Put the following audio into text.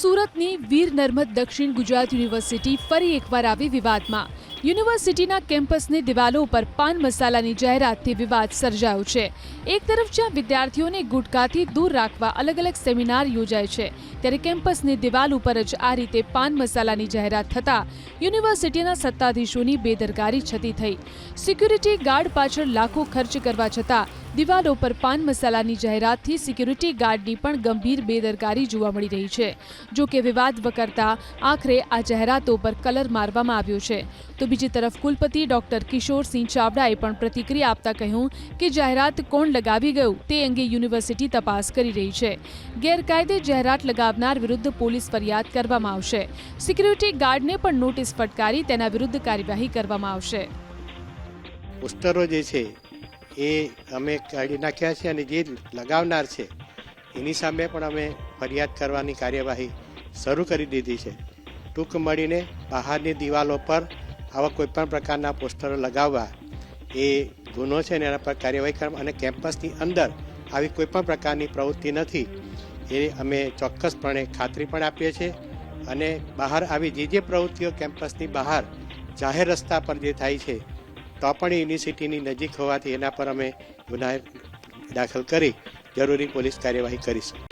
સુરતની વીર નર્મદ દક્ષિણ ગુજરાત યુનિવર્સિટી ફરી એકવાર આવી વિવાદમાં. યુનિવર્સિટીના કેમ્પસની દિવાલો ઉપર પાન મસાલાની જાહેરાતથી વિવાદ સર્જાયો છે. એક તરફ જ્યાં વિદ્યાર્થીઓને ગુટકાથી દૂર રાખવા અલગ અલગ સેમિનાર યોજાય છે, ત્યારે કેમ્પસની દિવાલ ઉપર જ આ રીતે પાન મસાલાની જાહેરાત થતાં યુનિવર્સિટીના સત્તાધીશોની બેદરકારી છતી થઈ. સિક્યુરિટી ગાર્ડ પાછળ લાખો ખર્ચ કરવા છતાં દિવાલો પર પાન મસાલાની જાહેરાતથી સિક્યુરિટી ગાર્ડની પણ ગંભીર બેદરકારી જોવા મળી રહી છે. જો કે વિવાદ વકરતા આખરે આ જાહેરાતો પર કલર મારવામાં આવ્યો છે. તો બીજી તરફ કુલપતિ ડોક્ટર કિશોરસિંહ ચાવડાએ પણ પ્રતિક્રિયા આપતા કહ્યું કે જાહેરાત કોણ લગાવી ગયું તે અંગે યુનિવર્સિટી તપાસ કરી રહી છે. ગેરકાયદે જાહેરાત લગાવનાર વિરુદ્ધ પોલીસ ફરિયાદ કરવામાં આવશે. સિક્યુરિટી ગાર્ડને પણ નોટિસ ફટકારી તેના વિરુદ્ધ કાર્યવાહી કરવામાં આવશે. પોસ્ટરો જે છે એ અમે કાઢી નાખ્યા છે અને જે લગાવનાર છે, એની સામે પણ અમે ફરિયાદ કરવાની કાર્યવાહી શરૂ કરી દીધી છે. ટૂંક મળીને બહારની દિવાલો પર આવા કોઈપણ પ્રકારના પોસ્ટરો લગાવવા એ ગુનો છે ને એના પર કાર્યવાહી કરવા અને કેમ્પસની અંદર આવી કોઈપણ પ્રકારની પ્રવૃત્તિ નથી, એ અમે ચોક્કસપણે ખાતરી પણ આપીએ છીએ. અને બહાર આવી જે જે પ્રવૃત્તિઓ કેમ્પસની બહાર જાહેર રસ્તા પર જે થાય છે તો પણ યુનિવર્સિટીની નજીક હોવાથી એના પર અમે ગુના દાખલ કરી જરૂરી પોલીસ કાર્યવાહી કરીશું.